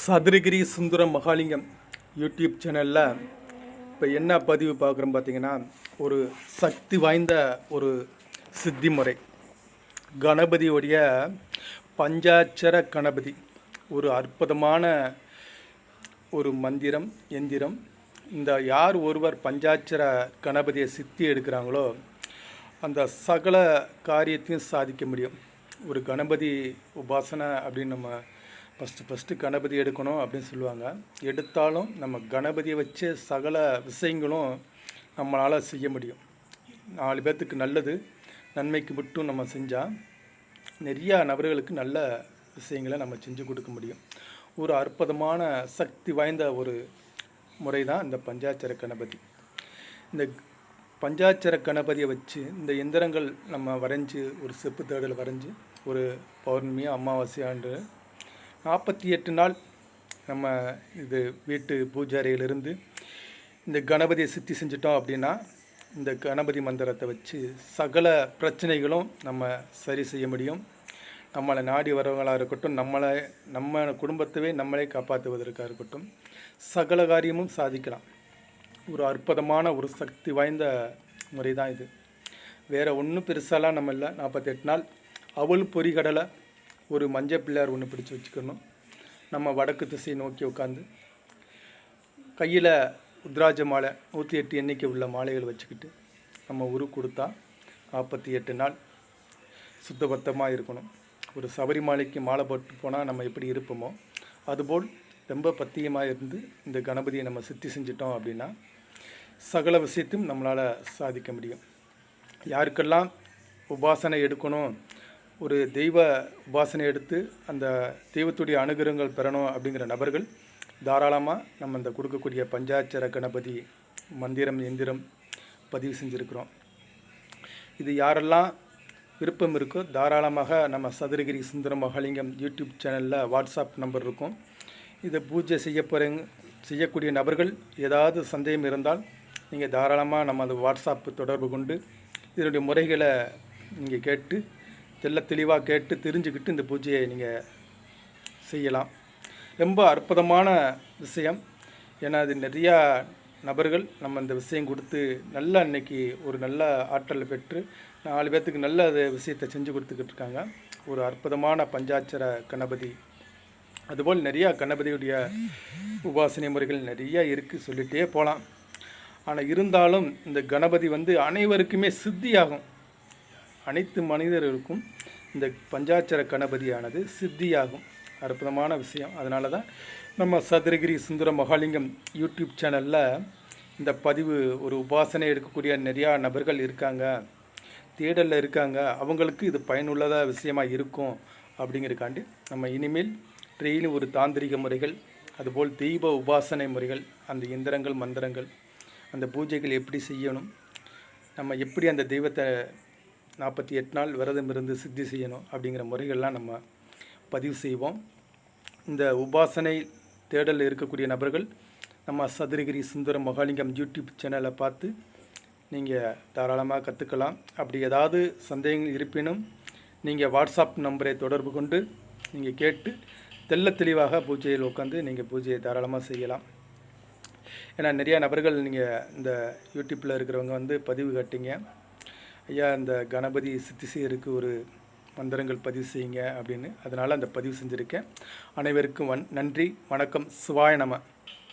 Sathuragiri Sundaram Mahalingam YouTube சேனலில் இப்போ என்ன பதிவு பார்க்குறோம் பார்த்தீங்கன்னா ஒரு சக்தி வாய்ந்த ஒரு சித்தி முறை. கணபதியுடைய பஞ்சாட்சர கணபதி. ஒரு அற்புதமான ஒரு மந்திரம் எந்திரம். இந்த யார் ஒருவர் பஞ்சாட்சர கணபதியை சித்தி எடுக்கிறாங்களோ அந்த சகல காரியத்தையும் சாதிக்க முடியும். ஒரு கணபதி உபாசனை அப்படின்னு நம்ம ஃபஸ்ட்டு ஃபஸ்ட்டு கணபதி எடுக்கணும் அப்படின்னு சொல்லுவாங்க. எடுத்தாலும் நம்ம கணபதியை வச்சு சகல விஷயங்களும் நம்மளால் செய்ய முடியும். நாலு பேர்த்துக்கு நல்லது நன்மைக்கு மட்டும் நம்ம செஞ்சால் நிறையா நபர்களுக்கு நல்ல விஷயங்களை நம்ம செஞ்சு கொடுக்க முடியும். ஒரு அற்புதமான சக்தி வாய்ந்த ஒரு முறை தான் இந்த பஞ்சாட்சர கணபதி. இந்த பஞ்சாட்சர கணபதியை வச்சு இந்த எந்திரங்கள் நம்ம வரைஞ்சி ஒரு செப்பு தேடல் வரைஞ்சி ஒரு பௌர்ணமி அமாவாசை ஆண்டு நாற்பத்தி எட்டு நாள் நம்ம இது வீட்டு பூஜாரியிலிருந்து இந்த கணபதியை சித்தி செஞ்சிட்டோம் அப்படின்னா இந்த கணபதி மந்திரத்தை வச்சு சகல பிரச்சனைகளும் நம்ம சரி செய்ய முடியும். நம்மளை நாடி வரவங்களாக இருக்கட்டும் நம்மளை நம்ம குடும்பத்தவே நம்மளே காப்பாற்றுவதற்காக இருக்கட்டும் சகல காரியமும் சாதிக்கலாம். ஒரு அற்புதமான ஒரு சக்தி வாய்ந்த முறை தான் இது. வேறு ஒன்றும் பெருசாலாம் நம்ம இல்லை. நாற்பத்தெட்டு நாள் அவள் பொறிகடலை ஒரு மஞ்சள் பிள்ளையார் ஒன்று பிடிச்சி வச்சுக்கணும். நம்ம வடக்கு திசை நோக்கி உட்காந்து கையில் உத்ராஜ மாலை நூற்றி எட்டு எண்ணிக்கை உள்ள மாலைகள் வச்சுக்கிட்டு நம்ம உரு கொடுத்தா நாற்பத்தி எட்டு நாள் சுத்தபத்தமாக இருக்கணும். ஒரு சபரிமலைக்கு மாலை போட்டு போனால் நம்ம எப்படி இருப்போமோ அதுபோல் ரொம்ப பத்தியமாக இருந்து இந்த கணபதியை நம்ம சித்தி செஞ்சிட்டோம் அப்படின்னா சகல விஷயத்தையும் நம்மளால் சாதிக்க முடியும். யாருக்கெல்லாம் உபாசனை எடுக்கணும் ஒரு தெய்வ உபாசனை எடுத்து அந்த தெய்வத்துடைய அனுகிரகங்கள் பெறணும் அப்படிங்கிற நபர்கள் தாராளமாக நம்ம இந்த கொடுக்கக்கூடிய பஞ்சாட்சர கணபதி மந்திரம் எந்திரம் பதிவு செஞ்சுருக்கிறோம். இது யாரெல்லாம் விருப்பம் இருக்கோ தாராளமாக நம்ம சதுரகிரி சுந்தரம் மகாலிங்கம் யூடியூப் சேனலில் வாட்ஸ்அப் நம்பர் இருக்கும். இதை பூஜை செய்ய போகிறீங்க செய்யக்கூடிய நபர்கள் ஏதாவது சந்தேகம் இருந்தால் நீங்கள் தாராளமாக நம்ம அந்த வாட்ஸ்அப் தொடர்பு கொண்டு இதனுடைய முறைகளை நீங்கள் கேட்டு தெல்ல தெளிவாக கேட்டு தெரிஞ்சுக்கிட்டு இந்த பூஜையை நீங்கள் செய்யலாம். ரொம்ப அற்புதமான விஷயம். ஏன்னா அது நிறையா நபர்கள் நம்ம இந்த விஷயம் கொடுத்து நல்லா அன்னைக்கு ஒரு நல்ல ஆற்றலை பெற்று நாலு பேர்த்துக்கு நல்ல அது விஷயத்தை செஞ்சு கொடுத்துக்கிட்டு இருக்காங்க. ஒரு அற்புதமான பஞ்சாட்சர கணபதி. அதுபோல் நிறையா கணபதியுடைய உபாசனை முறைகள் நிறையா இருக்குது சொல்லிகிட்டே போகலாம் ஆனால் இருந்தாலும் இந்த கணபதி வந்து அனைவருக்குமே சித்தியாகும். அனைத்து மனிதர்களுக்கும் இந்த பஞ்சாட்சர கணபதியானது சித்தியாகும். அற்புதமான விஷயம். அதனால தான் நம்ம சதுரகிரி சுந்தர மகாலிங்கம் யூடியூப் சேனலில் இந்த பதிவு ஒரு உபாசனை எடுக்கக்கூடிய நிறையா நபர்கள் இருக்காங்க. தேடலில் இருக்காங்க. அவங்களுக்கு இது பயனுள்ளதாக விஷயமாக இருக்கும் அப்படிங்கிறக்காண்டி நம்ம இனிமேல் டெய்லியும் ஒரு தாந்திரிக முறைகள் அதுபோல் தெய்வ உபாசனை முறைகள் அந்த எந்திரங்கள் மந்திரங்கள் அந்த பூஜைகள் எப்படி செய்யணும் நம்ம எப்படி அந்த தெய்வத்தை நாற்பத்தி எட்டு நாள் விரதம் இருந்து சித்தி செய்யணும் அப்படிங்கிற முறைகள்லாம் நம்ம பதிவு செய்வோம். இந்த உபாசனை தேடலில் இருக்கக்கூடிய நபர்கள் நம்ம சதுரகிரி சுந்தரம் மகாலிங்கம் யூடியூப் சேனலை பார்த்து நீங்கள் தாராளமாக கற்றுக்கலாம் அப்படி ஏதாவது சந்தேகங்கள் இருப்பினும் நீங்கள் வாட்ஸ்அப் நம்பரை தொடர்பு கொண்டு நீங்கள் கேட்டு தெள்ள தெளிவாக பூஜையில் உட்காந்து நீங்கள் பூஜையை தாராளமாக செய்யலாம். ஏன்னா நிறையா நபர்கள் நீங்கள் இந்த யூடியூப்பில் இருக்கிறவங்க வந்து பதிவு கட்டிங்க. ஐயா இந்த கணபதி சித்தி ஒரு மந்திரங்கள் பதிவு செய்யுங்க அப்படின்னு அதனால் அந்த பதிவு செஞ்சுருக்கேன். அனைவருக்கும் வன் நன்றி வணக்கம் சிவாய நம.